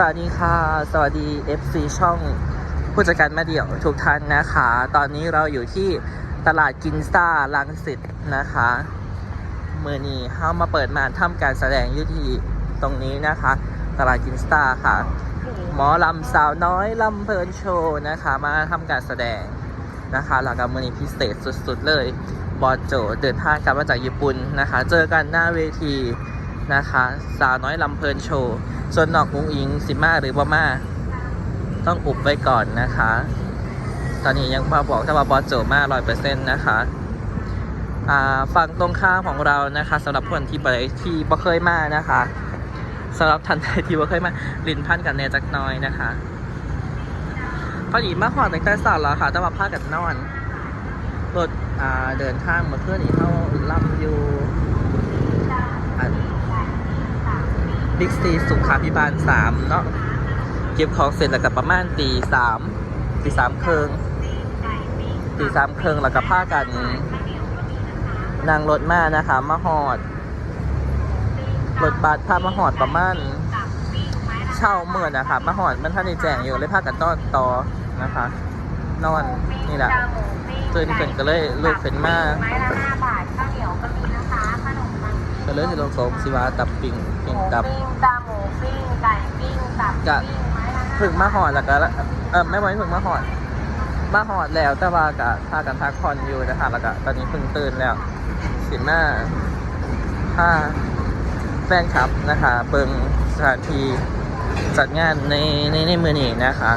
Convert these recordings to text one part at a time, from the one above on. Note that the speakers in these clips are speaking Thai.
สวัสดีค่ะ สวัสดี FC ช่องผู้จัดการมาเดี่ยวทุกท่านนะคะ ตอนนี้เราอยู่ที่ตลาดกินซ่าลังสิตนะคะเมื่อนี้เข้ามาเปิดมาทำการแสดงอยุที่ตรงนี้นะคะ ตลาดกินซ่าค่ะ หมอลำสาวน้อยลำเพลินโชว์นะคะ มาทำการแสดงนะคะหลักการมือนี้พิเศษสุดๆเลย บอโจเดินทางกลับมาจากญี่ปุ่นนะคะ เจอกันหน้าเวที นะคะ สาวน้อยลำเพลินโชว์ ส่วนนอกอุ้งอิงสิมาหรือบ่มา ต้องอุบไว้ก่อนนะคะ ตอนนี้ยังมาบอกถ้าว่าบอสโจมาร้อยเปอร์เซ็นต์นะคะฝั่งตรงข้ามของเรานะคะสำหรับคนที่ไปที่บ่เคยมานะคะสำหรับท่านใดที่บ่เคยมาลินพันกันแน่จักน้อยนะคะพอดีมาหอดตั้งแต่สาวแล้วค่ะ แต่ว่าพากันนอนรถเดินทางมาเพื่อนอีเท่าลำอยู่อัน บิ๊กซีสุขาพิบาลสามเนาะเก็บของเสร็จแล้วกับประมาณตีสามตีสามเคิงตีสามเคิงแล้วก็พากันนั่งรถมานะคะมาหอดรถบัสพามาหอดประมาณเช่าเมื่อนะคะมาหอดมันท่านในแจ้งอยู่เลยพากันนอนต่อนะคะ นอนนี่แหละตื่นขึ้นก็เลยลุกขึ้นมาไม้ละห้าบาทข้าวเหนียวก็มีนะคะขนมปัง ก็เลยสิลงโซกสิวาตับปิ่งปิ่งตับปิ้งปลาหมูปิ้งไก่ปิ้งตับจะปิ้งไม้ละห้าพึ่งมาหอดแล้วก็ละเออไม่ไหวพึ่งมาหอดมาหอดแล้วแต่ว่ากะพากันพักผ่อนอยู่นะคะแล้วก็ตอนนี้เพิ่งตื่นแล้วสิมาถ้าแฟนคลับนะคะเบิงสถานที่จัดงานในในในมือนี้นะคะ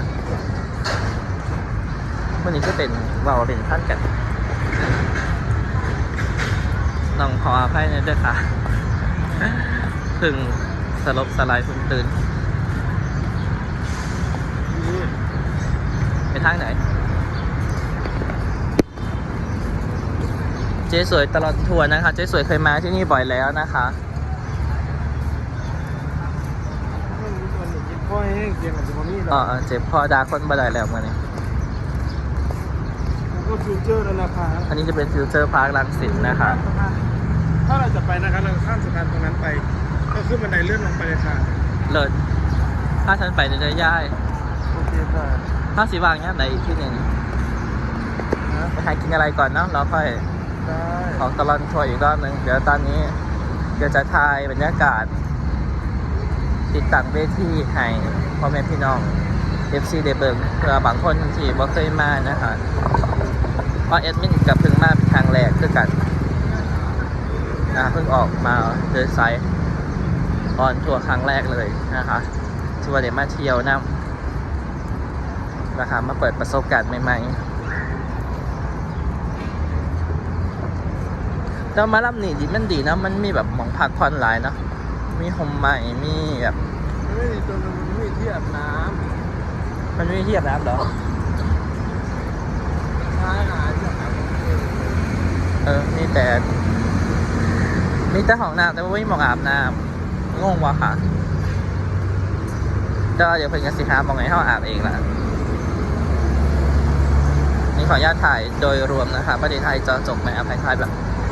วันนี้ก็เป็นเบาเป็นท่านกันน้องขออภัยนะด้วยค่ะ เพึ่งสลบสลายเพึ่งตื่น ไปทางไหน เจ๊สวยตลอดทัวร์นะคะ เจ๊สวยเคยมาที่นี่บ่อยแล้วนะคะพ่อแห้งเสียงอาจจะมามีอ๋แล้อวเจ็บพอดาคนบ่ได้แล้วมื่อนี้แล้วก็ฟิวเจอร์แล้วนะคะอันนี้จะเป็นฟิวเจอร์พาร์คลังสิตนะคะ ถ้าเราจะไปนะคะเราข้ามสะพานตรงนั้นไป ก็ขึ้นบันไดเลื่อนลงไปเลยค่ะเลิศถ้าฉันไปจะได้ย่ายโอเคค่ะถ้าสีวางเนี้ยไหนอีกที่หนึ่งนะไปหากินอะไรก่อนเนาะแล้วค่อยได้ออกตลอดทัวร์อีกรอบหนึ่งเดี๋ยวตอนนี้เดี๋ยวจะถ่ายบรรยากาศ ติดตั้งเวทีให้พ่อแม่พี่น้อง FC เดเบิงเพื่อบางคนที่บ่เคยมานะคะเพราะแอดมินกับเพิ่งมาเป็นครั้งแรกคือกัน นะเพิ่งออกมาเดินไซต์ออนทัวร์ครั้งแรกเลยนะคะทัวร์เดี๋ยวมาเที่ยวนํนะคะมาเปิดประสบการณ์ใหม่ๆแต่มาลำนี่ดีมันดีนะ มันมีแบบหมองพักผ่อนหลายเนาะมีโฮมใหม่มีแบบไม่มีตัวนึงมันไม่มีที่อาบน้มันไม่มีที่อาบน้ำเหรอำใช่หาที่อาบน้ำเออมีแต่ มีแต่ห้องน้ำแต่ว่าไม่มีหมองอาบน้ำงงวะค่ะก็เดี๋ยวเพิ่นกันสิหามองไงเขาอาบเองละนี่ขออนุญาตถ่ายโดยรวมนะคะประเทศไทยเจอจบไหมอภัยถ่ายแบบ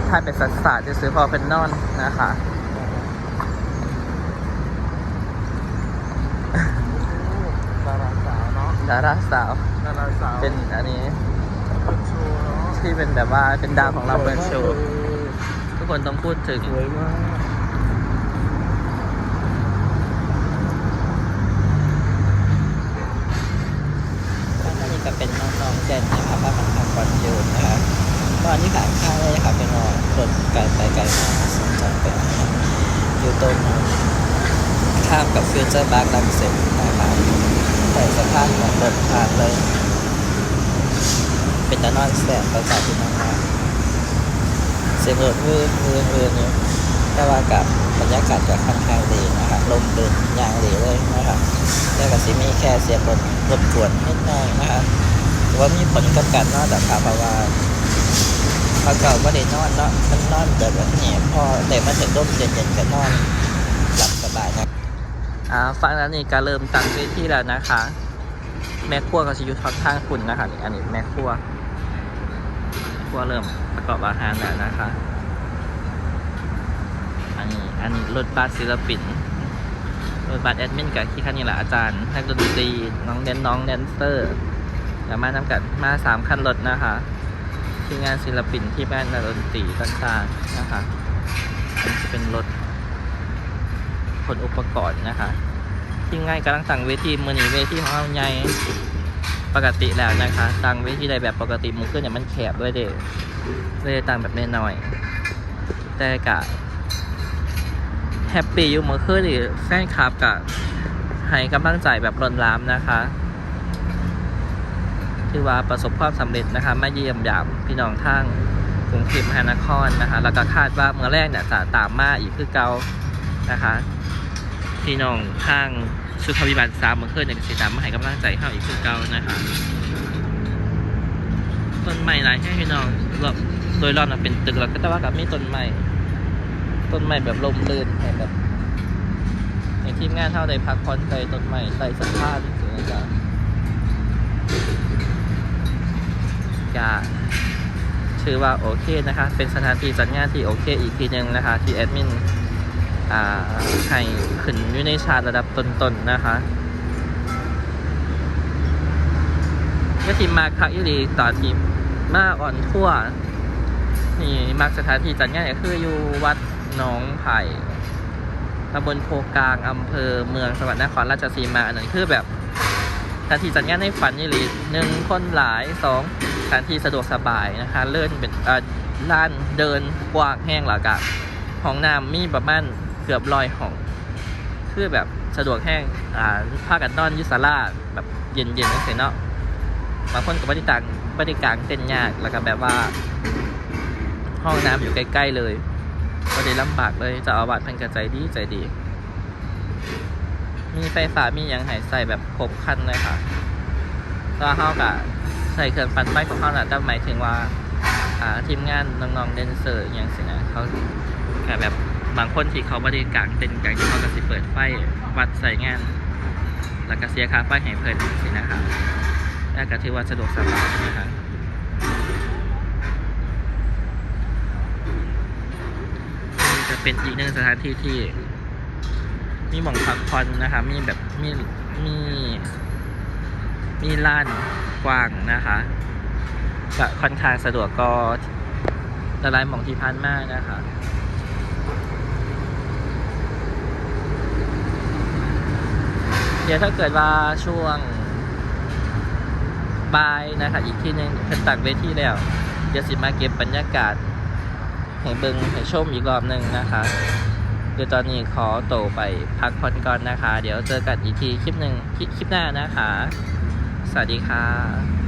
ถ่ายเป็นสัตว์ศาสตร์จะซื้อพอเป็นนอนนะคะดาราสาวเนาะดาราสาว ดาราสาว เป็นอันนี้เป็นโชว์เนาะที่เป็นแบบว่าเป็นดาวของเราเปิดโชว์ทุก คนต้องพูดถึง สวยมากอันนี้ก็เป็นน้องๆแจนนะครับว่ามันทำก่อนยู่นะครับตอนนี้ขายข้าวเลยครับเป็นรอรถไกลไปไกลมาสนใจเป็นอยู่ตรงข้ามกับฟิวเจอร์บาร์ลังเซ็ตนะครับเปิดสะพานของรถผ่านเลย เป็นตะนอนแสบประจากที่น้องมา เสียงรถมือมือมือเนี่ยแต่ว่ากับบรรยากาศก็ค่อนข้างดีนะครับลมเดินยางดีเลยนะครับแต่ก็สิมีแค่เสียงรถรบกวนนิดหน่อยนะครับว่ามีผลกับการนอนแบบครับเพราะว่าพอเก่าก็ได้นอนเนาะมันนอนแบบว่าเนี่ยพอแต่มาถึงร่มเย็นๆก็นอนหลับสบายนะอ่าฟังแล้วนี่ก็เริ่มตั้งเวทีแล้วนะคะ แม่ครัวก็ชิอยุทข้างคุณนะคะอันนี้แม่ครัว ครัวเริ่มประกอบอาหารแล้วนะคะ อันนี้อันนี้รถบัสศิลปินบทบาทแอดมินกับที่คันนี่แหละอาจารย์นักดนตรีน้องแดนน้องแดนเซอร์แล้วมานำกันมาสามคันรถนะคะทีมงานศิลปินที่บ้านดนตรีต่างๆนะคะอันนี้จะเป็นรถขนอุปกรณ์นะคะ ทีมงานกำลังตั้งเวทีมือนีเวทีของเราใหญ่ ปกติแล้วนะคะตังเวทีใดแบบปกติมุขึ้นเนี่ยมันแคบด้วยเด้เลยตังแบบน้อยๆแต่กะแฮปปี้อยู่เมื่อคืนนี่แฟนคลับกับให้กำลังใจแบบล้นหลามนะคะถือว่าประสบความสำเร็จนะคะมาเยี่ยมยามพี่น้องทางกรุงเทพมหานครนะคะแล้วก็คาดว่าเมื่อแรกเนี่ยจะตามมาอีกคือเก่านะคะ พี่น้องทาง สุขวิบาลสามเมื่อคืนเนี่ยก็สิตามมาให้กำลังใจเข้าอีกคือเก่านะคะต้นไม้หลายให้พี่น้องรอบโดยรอบนะเป็นตึกแล้วก็แต่ว่ากับมีต้นไม้ต้นไม้แบบลมลื่นแบบในทีมงานเท่าใดพักผ่อนใต้ต้นไม้ใต้สะพานจริงนะจ๊ะอย่าชื่อว่าโอเคนะคะ เป็นสถานที่จัดงานที่โอเคอีกทีหนึ่งนะคะ ที่แอดมิน ให้ขึ้นอยู่ในชาร์ตระดับต้นๆนะคะก็ทีมมาคักอิลีต่อทีมมาอ่อนทั่ว นี่มักสถานที่จัดงานก็คืออยู่วัดหนองไผ่ตำบลโพกลางอำเภอเมืองจังหวัดนครราชสีมาอันนั้นคือแบบสถานที่จัดงานในฝันนี่ลีหนึ่งคนหลายสองสถานที่สะดวกสบายนะคะเลื่อนเป็นอ่าล้านเดินกว้างแห้งหลักอะห้องน้ำมีประมาณ กือบร้อยห้อง คือแบบสะดวกแห้งอ่าผ้ากันนอนยุสลาแบบเย็นๆนั่นเองเนาะบางคนก็บริการบริการเต้นยากแล้วก็แบบว่า ห้องน้ำอยู่ใกล้ ๆ เลยก็ได้ลำบากเลยจะเอาวัดเพิ่นกระใจดีใจดี มีไฟฟ้ามีหยังหายใส่แบบครบครันเลยค่ะก็เฮากะใส่เครื่องปั่นไฟของเฮาน่ะแต่หมายถึงว่า อ่าทีมงานน้องๆแดนเซอร์อย่างสินะเขาแบบ บางคนที่เขาบริการเต้นกันที่เขาก็สิเปิดไฟวัดใส่งาน แล้วก็เสียค่าไฟให้เพิ่นสินะคะแล้วก็ถือว่าสะดวกสบายนะคะนี่จะเป็นอีกหนึ่งสถานที่ที่ มีหม่องพักผ่อนนะคะมีแบบมีมีมีลานกว้างนะคะก็ค่อนข้างสะดวกก็ละลายหม่องที่พันมากนะคะ ดี๋ยวถ้าเกิดว่าช่วงบ่ายนะคะอีกที่หนึ่งเพิ่นตักเวทีแล้ว เดี๋ยวสิมาเก็บบรรยากาศให้เบิงให้ชมอีกรอบหนึ่งนะคะเดี๋ยวตอนนี้ขอโตวไปพักผ่อนก่อนนะคะ เดี๋ยวเจอกันอีกทีคลิปหนึ่งคลิปหน้านะคะ สวัสดีค่ะ